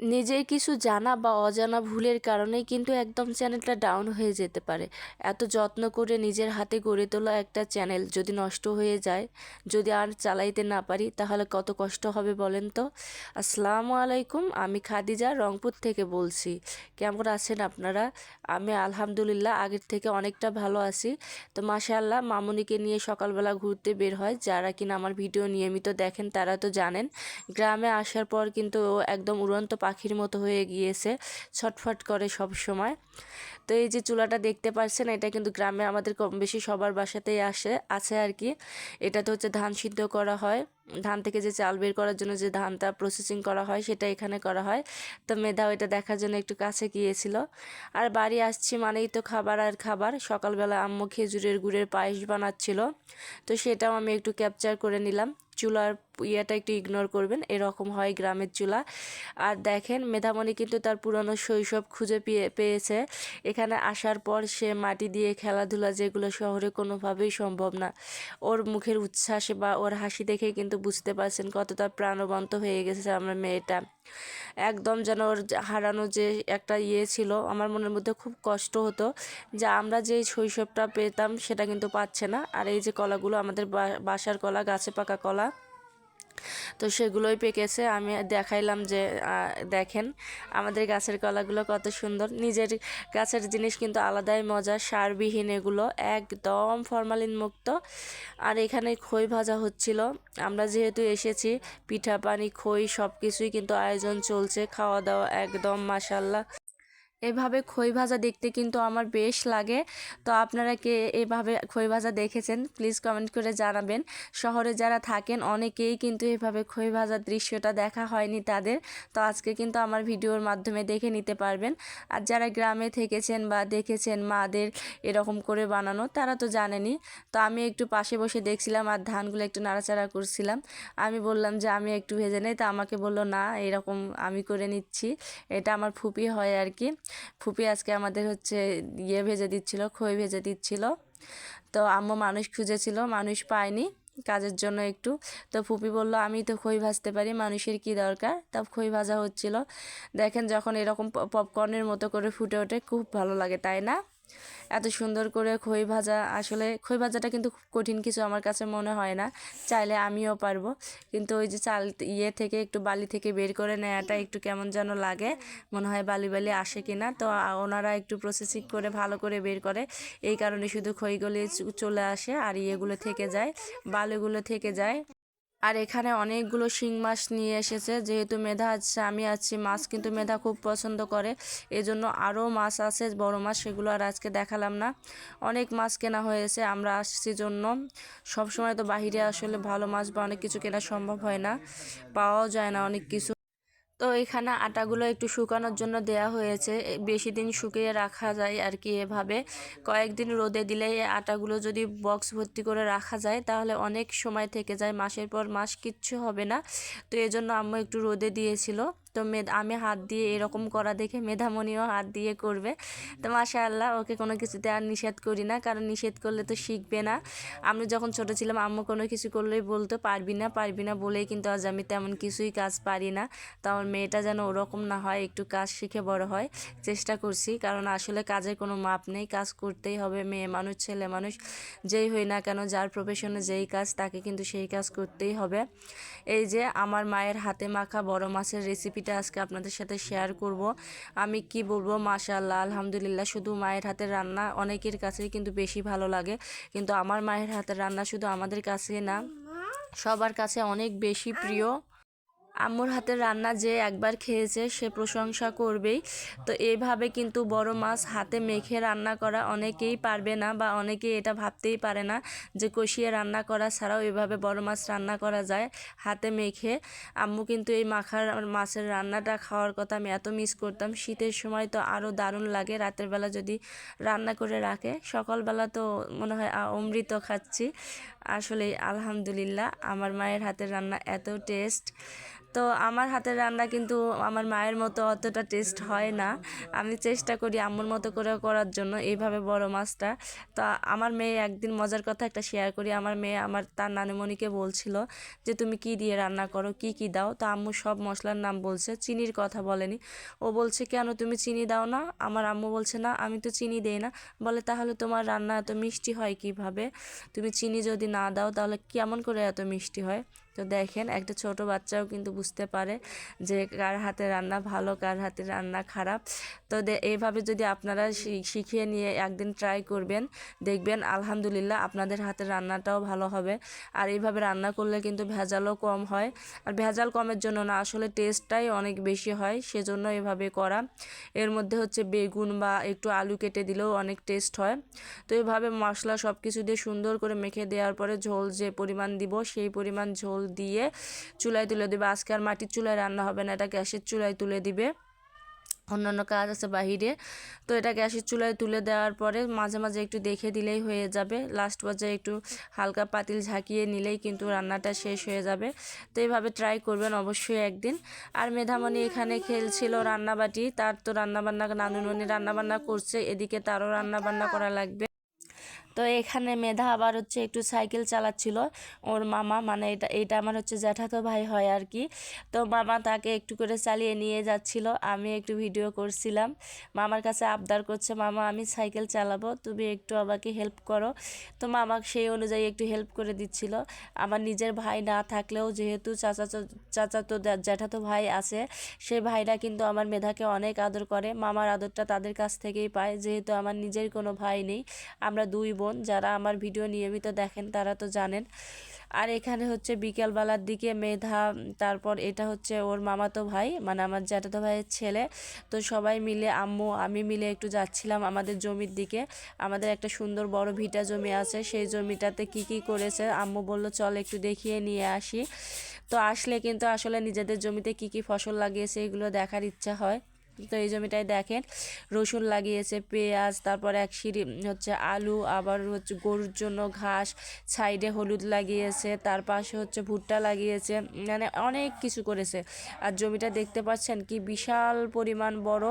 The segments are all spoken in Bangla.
নিজের কিছু জানা বা অজানা ভুলের কারণেই কিন্তু একদম চ্যানেলটা ডাউন হয়ে যেতে পারে। এত যত্ন করে নিজের হাতে গড়ে তোলা একটা চ্যানেল যদি নষ্ট হয়ে যায়, যদি আর চালাইতে না পারি, তাহলে কত কষ্ট হবে বলেন তো? আসসালামু আলাইকুম, আমি খাদিজা রংপুর থেকে বলছি। কেমন আছেন আপনারা? আমি আলহামদুলিল্লাহ আগের থেকে অনেকটা ভালো আছি। তো মাশাআল্লাহ, মামুনিকে নিয়ে সকালবেলা ঘুরতে বের হয়। যারা কিনা আমার ভিডিও নিয়মিত দেখেন তারা তো জানেন। গ্রামে আসার পর কিন্তু একদম উড়ন্ত পাখির মতো হয়ে গিয়েছে, ছটফট করে সব সময়। তো এই যে চুলাটা দেখতে পাচ্ছেন এটা কিন্তু গ্রামে আমাদের কম বেশি সবার বাসাতেই আসে, আছে আর কি। এটাতে হচ্ছে ধান সিদ্ধ করা হয়। ধান থেকে যে চাল বের করার জন্য যে ধানটা প্রসেসিং করা হয়, সেটা এখানে করা হয়। তো মেধাও এটা দেখার জন্য একটু কাছে গিয়েছিল। আর বাড়ি আসছি মানেই তো খাবার আর খাবার। সকালবেলা আম্মু খেজুরের গুড়ের পায়েস বানাচ্ছিল। তো সেটাও আমি একটু ক্যাপচার করে নিলাম। চুলার ইয়েটা একটু ইগনোর করবেন, এরকম হয় গ্রামের চুলা। আর দেখেন, মেধামণি কিন্তু তার পুরনো শৈশব খুঁজে পেয়ে, পেয়েছে। এখানে আসার পর সে মাটি দিয়ে খেলাধুলা যেগুলো শহরে কোনোভাবেই সম্ভব না। ওর মুখের উচ্ছ্বাস বা ওর হাসি দেখে কিন্তু বুঝতে পারছেন কতটা প্রাণবন্ত হয়ে গেছে আমার মেয়েটা। একদম যেন ওর হারানো যে একটা ইয়ে ছিল, আমার মনের মধ্যে খুব কষ্ট হতো যে আমরা যে শৈশবটা পেতাম সেটা কিন্তু পাচ্ছে না। আর এই যে কলাগুলো আমাদের বাসার কলা, গাছে পাকা কলা তো সেগুলোই পেকেছে। আমি দেখাইলাম যে দেখেন আমাদের গাছের কলাগুলো কত সুন্দর। নিজের গাছের জিনিস কিন্তু আলাদাই মজা, সারবিহীন এগুলো, একদম ফরমালিন মুক্ত। আর এখানে খই ভাজা হচ্ছিল। আমরা যেহেতু এসেছি, পিঠা, পানি, খই সব কিছুই কিন্তু আয়োজন চলছে খাওয়া দাওয়া একদম মাসাল্লাহ এভাবে খই ভাজা দেখতে কিন্তু আমার বেশ লাগে। তো আপনারা কে এভাবে খই ভাজা দেখেছেন প্লিজ কমেন্ট করে জানাবেন। শহরে যারা থাকেন, অনেকেই কিন্তু এভাবে খই ভাজার দৃশ্যটা দেখা হয়নি তাদের। তো আজকে কিন্তু আমার ভিডিওর মাধ্যমে দেখে নিতে পারবেন। আর যারা গ্রামে থেকেছেন বা দেখেছেন মাদের এরকম করে বানানো, তারা তো জানেনি তো আমি একটু পাশে বসে দেখছিলাম আর ধানগুলো একটু নাড়াচাড়া করছিলাম। আমি বললাম যে, আমি একটু ভেজে নেই। তা আমাকে বলল, না, এরকম আমি করে নিচ্ছি। এটা আমার ফুপি হয় আর কি। ফুপি আজকে আমাদের হচ্ছে ইয়ে ভেজে দিচ্ছিল, খই ভেজে দিচ্ছিল। তো আম্মু মানুষ খুঁজেছিল, মানুষ পায়নি কাজের জন্য একটু। তো ফুপি বলল, আমি তো খই ভাজতে পারি, মানুষের কি দরকার? তা খই ভাজা হচ্ছিল। দেখেন যখন এরকম পপকর্নের মতো করে ফুটে ওঠে, খুব ভালো লাগে, তাই না? এত সুন্দর করে খই ভাজা, আসলে খই ভাজাটা কিন্তু খুব কঠিন কিছু আমার কাছে মনে হয় না। চাইলে আমিও পারব। কিন্তু ওই যে চাল ইয়ে থেকে একটু বালি থেকে বের করে নেওয়াটা একটু কেমন যেন লাগে। মনে হয় বালি বালি আসে কিনা। তো ওনারা একটু প্রসেসিং করে ভালো করে বের করে। এই কারণে শুধু খইগুলি চলে আসে আর ইয়েগুলো থেকে যায়, বালিগুলো থেকে যায়। আর এখানে অনেকগুলো শিং মাছ নিয়ে এসেছে। যেহেতু মেধা আছে, আমি আছি। মাছ কিন্তু মেধা খুব পছন্দ করে। এজন্য আরও মাছ আছে, বড় মাছ, সেগুলো আর আজকে দেখালাম না। অনেক মাছ কেনা হয়েছে আমরা আসছি জন্য। সব সময় তো বাহিরে আসলে ভালো মাছ বা অনেক কিছু কেনা সম্ভব হয় না। পাওয়াও যায় না অনেক কিছু। তো এখানে আটাগুলো একটু শুকানোর জন্য দেয়া হয়েছে। বেশি দিন শুকিয়ে রাখা যায় আর কি এভাবে। কয়েকদিন রোদে দিলে এই আটাগুলো যদি বক্স ভর্তি করে রাখা যায়, তাহলে অনেক সময় থেকে যায়, মাসের পর মাস কিচ্ছু হবে না। তো এজন্য আম্মু একটু রোদে দিয়েছিল। তো মেদ আমি হাত দিয়ে এরকম করা দেখে মেধামণিও হাত দিয়ে করবে। তো মাসা আল্লাহ ওকে কোনো কিছুতে আর নিষেধ করি না, কারণ নিষেধ করলে তো শিখবে না। আমি যখন ছোট ছিলাম, আম্মু কোনো কিছু করলেই বলতো, পারবি না পারবি না বলেই কিন্তু আজ আমি তেমন কিছুই কাজ পারি না। তো আমার মেয়েটা যেন ওরকম না হয়, একটু কাজ শিখে বড় হয়, চেষ্টা করছি। কারণ আসলে কাজের কোনো মাপ নেই, কাজ করতেই হবে, মেয়ে মানুষ, ছেলে মানুষ, যেই হই না কেন, যার প্রফেশনে যেই কাজ, তাকে কিন্তু সেই কাজ করতেই হবে। এই যে, আমার মায়ের হাতে মাখা বড় মাছের রেসিপি রেসিপিটা আজকে আপনাদের সাথে শেয়ার করব। আমি কি বলব? মাশাল্লাহ আলহামদুলিল্লাহ, শুধু মায়ের হাতের রান্না অনেকের কাছেই কিন্তু বেশি ভালো লাগে। কিন্তু আমার মায়ের হাতের রান্না শুধু আমাদের কাছে না, সবার কাছে অনেক বেশি প্রিয়। আম্মুর হাতের রান্না যে একবার খেয়েছে সে প্রশংসা করবেই। তো এইভাবে কিন্তু বড় মাছ হাতে মেখে রান্না করা অনেকেই পারবে না বা অনেকেই এটা ভাবতেই পারে না যে কষিয়ে রান্না করা ছাড়াও এভাবে বড় মাছ রান্না করা যায় হাতে মেখে। আম্মু কিন্তু এই মাখার মাছের রান্নাটা খাওয়ার কথা আমি এত মিস করতাম। শীতের সময় তো আরও দারুণ লাগে, রাতের বেলা যদি রান্না করে রাখে। সকালবেলা তো মনে হয় অমৃত খাচ্ছি। আসলে আলহামদুলিল্লাহ, আমার মায়ের হাতের রান্না এত টেস্ট তো আমার হাতের রান্না কিন্তু আমার মায়ের মতো অতটা টেস্ট হয় না। আমি চেষ্টা করি আম্মুর মতো করে করার জন্য এইভাবে বড় মাছটা। তো আমার মেয়ে একদিন মজার কথা একটা শেয়ার করি। আমার মেয়ে আমার তার নানিমণিকে বলছিল যে, তুমি কি দিয়ে রান্না করো? কি কি দাও? তো আম্মু সব মশলার নাম বলছে, চিনির কথা বলেনি। ও বলছে, কেন তুমি চিনি দাও না? আমার আম্মু বলছে, না, আমি তো চিনি দেই না। বলে, তাহলে তোমার রান্না এত মিষ্টি হয় কীভাবে? তুমি চিনি যদি না দাও, তাহলে কেমন করে এত মিষ্টি হয়? তো দেখেন, একটা ছোট বাচ্চাও কিন্তু বুঝতে পারে যে কার হাতে রান্না ভালো, কার হাতে রান্না খারাপ। তো এইভাবে যদি আপনারা শিখিয়ে নিয়ে একদিন ট্রাই করবেন, দেখবেন আলহামদুলিল্লাহ আপনাদের হাতের রান্নাটাও ভালো হবে। আর এইভাবে রান্না করলে কিন্তু ভেজালও কম হয়। আর ভেজাল কমের জন্য না, আসলে টেস্টটাই অনেক বেশি হয়, সেজন্য এভাবে করা। এর মধ্যে হচ্ছে বেগুন বা একটু আলু কেটে দিলেও অনেক টেস্ট হয়। তো এইভাবে মশলা সব কিছু দিয়ে সুন্দর করে মেখে দেওয়ার পরে ঝোল যে পরিমাণ দিব, সেই পরিমাণ ঝোল দিয়ে চুলায় তুলে দেবে। আজকে আর মাটির চুলায় রান্না হবে না, এটা গ্যাসের চুলায় তুলে দিবে। অন্যান্য কাজ আছে বাহিরে। তো এটা গ্যাসের চুলায় তুলে দেওয়ার পরে মাঝে মাঝে একটু দেখে দিলেই হয়ে যাবে। লাস্ট পর্যায়ে একটু হালকা পাতিল ঝাঁকিয়ে নিলেই কিন্তু রান্নাটা শেষ হয়ে যাবে। তো এইভাবে ট্রাই করবেন অবশ্যই একদিন। আর মেধামণি এখানে খেলছিল রান্নাবাটি, তার তো রান্নাবান্না নানুনমণি রান্নাবান্না করছে, এদিকে তারও রান্নাবান্না করা লাগবে। তো এখানে মেধা আবার হচ্ছে একটু সাইকেল চালাচ্ছিল। ওর মামা মানে এটা এটা আমার হচ্ছে জ্যাঠাতো ভাই হয় আর কি তো মামা তাকে একটু করে চালিয়ে নিয়ে যাচ্ছিল। আমি একটু ভিডিও করছিলাম। মামার কাছে আবদার করছে, মামা, আমি সাইকেল চালাবো, তুমি একটু আমাকে হেল্প করো। তো মামা সেই অনুযায়ী একটু হেল্প করে দিচ্ছিল। আমার নিজের ভাই না থাকলেও যেহেতু চাচা চাচাতো জ্যা- জ্যাঠাতো ভাই আছে সেই ভাইরা কিন্তু আমার মেধাকে অনেক আদর করে। মামার আদরটা তাদের কাছ থেকেই পায়, যেহেতু আমার নিজের কোনো ভাই নেই। আমরা দুই বোন, যারা আমার ভিডিও নিয়মিত দেখেন তারা তো জানেন। আর এখানে হচ্ছে বিকেলবেলার দিকে মেধা, তারপর এটা হচ্ছে ওর মামাতো ভাই মানে আমার জ্যাঠাতো ভাইয়ের ছেলে। তো সবাই মিলে, আম্মু, আমি মিলে একটু যাচ্ছিলাম আমাদের জমির দিকে। আমাদের একটা সুন্দর বড় ভিটা জমি আছে, সেই জমিটাতে কি কি করেছে, আম্মু বলল, চল একটু দেখিয়ে নিয়ে আসি। তো আসলে কিন্তু আসলে নিজেদের জমিতে কি কি ফসল লাগিয়েছে, এগুলো দেখার ইচ্ছা হয়। তো এই জমিটায় দেখেন, রসুন লাগিয়েছে, পেঁয়াজ, তারপর এক সিঁড়ি হচ্ছে আলু, আবার হচ্ছে গরুর জন্য ঘাস, সাইডে হলুদ লাগিয়েছে, তার পাশে হচ্ছে ভুট্টা লাগিয়েছে মানে অনেক কিছু করেছে। আর জমিটা দেখতে পাচ্ছেন কি বিশাল পরিমাণ বড়,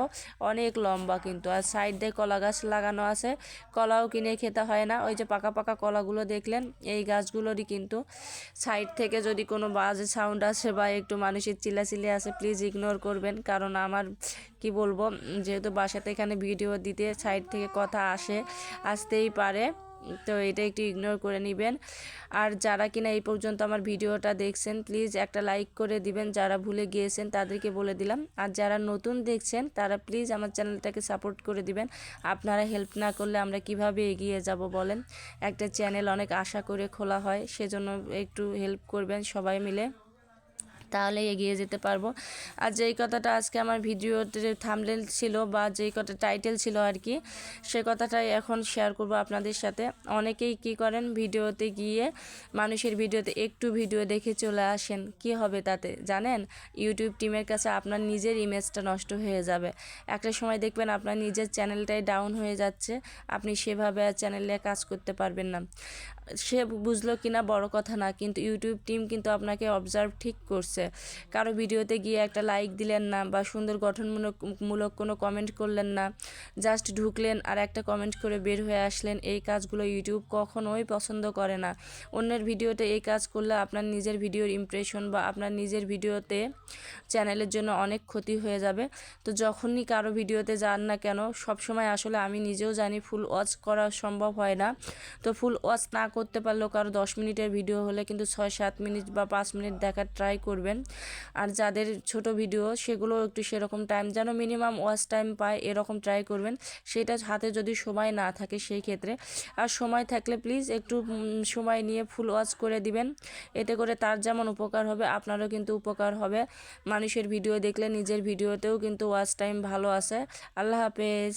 অনেক লম্বা কিন্তু। আর সাইড কলা গাছ লাগানো আছে, কলাও কিনে খেতে হয় না। ওই যে পাকা পাকা কলাগুলো দেখলেন, এই গাছগুলোরই কিন্তু সাইড থেকে যদি কোনো বাজে সাউন্ড আসে বা একটু মানুষের চিল্লাচিল্লি আসে, প্লিজ ইগনোর করবেন। কারণ আমার কি বলব যেহেতু বাসাতে এখানে ভিডিও দিতে সাইড থেকে কথা আসে, আসতেই পারে, তো এটা একটু ইগনোর করে নেবেন। আর যারা কিনা এই পর্যন্ত আমার ভিডিওটা দেখছেন প্লিজ একটা লাইক করে দিবেন, যারা ভুলে গিয়েছেন তাদেরকে বলে দিলাম। আর যারা নতুন দেখছেন, তারা প্লিজ আমার চ্যানেলটাকে সাপোর্ট করে দিবেন। আপনারা হেল্প না করলে আমরা কীভাবে এগিয়ে যাব বলেন? একটা চ্যানেল অনেক আশা করে খোলা হয়, সেজন্য একটু হেল্প করবেন সবাই মিলে। তাহলে এগিয়ে যেতে পারব। আর যেই কথাটা আজকে আমার ভিডিওতে থামলেল ছিল বা যেই কথা টাইটেল ছিল আর কি, সে কথাটাই এখন শেয়ার করব আপনাদের সাথে। অনেকেই কি করেন, ভিডিওতে গিয়ে মানুষের ভিডিওতে একটু ভিডিও দেখে চলে আসেন, কি হবে তাতে, জানেন? ইউটিউব টিমের কাছে আপনার নিজের ইমেজটা নষ্ট হয়ে যাবে। একটা সময় দেখবেন আপনার নিজের চ্যানেলটাই ডাউন হয়ে যাচ্ছে, আপনি সেভাবে আর চ্যানেলে কাজ করতে পারবেন না। সে বুঝলো কিনা বড় কথা না, কিন্তু ইউটিউব টিম কিন্তু আপনাকে অবজার্ভ ঠিক করছে। কারও ভিডিওতে গিয়ে একটা লাইক দিলেন না বা সুন্দর গঠনমূলক, মূলক কোনো কমেন্ট করলেন না জাস্ট ঢুকলেন আর একটা কমেন্ট করে বের হয়ে আসলেন, এই কাজগুলো ইউটিউব কখনোই পছন্দ করে না। অন্যের ভিডিওতে এই কাজ করলে আপনার নিজের ভিডিওর ইমপ্রেশন বা আপনার নিজের ভিডিওতে চ্যানেলের জন্য অনেক ক্ষতি হয়ে যাবে। তো যখনই কারও ভিডিওতে যান না কেন, সবসময় আসলে আমি নিজেও জানি ফুল ওয়াচ করা সম্ভব হয় না। তো ফুল ওয়াচ না করতে পারলেও কারও দশ মিনিটের ভিডিও হলে কিন্তু ছয় সাত মিনিট বা পাঁচ মিনিট দেখার ট্রাই করবেন। আর যাদের ছোট ভিডিও, সেগুলো একটু সেরকম টাইম যেন মিনিমাম ওয়াচ টাইম পায়, এরকম ট্রাই করবেন। সেটা হাতে যদি সময় না থাকে সেই ক্ষেত্রে। আর সময় থাকলে প্লিজ একটু সময় নিয়ে ফুল ওয়াচ করে দিবেন। এতে করে তার যেমন উপকার হবে, আপনারও কিন্তু উপকার হবে। মানুষের ভিডিও দেখলে নিজের ভিডিওতেও কিন্তু ওয়াচ টাইম ভালো আছে আল্লাহ হাফেজ।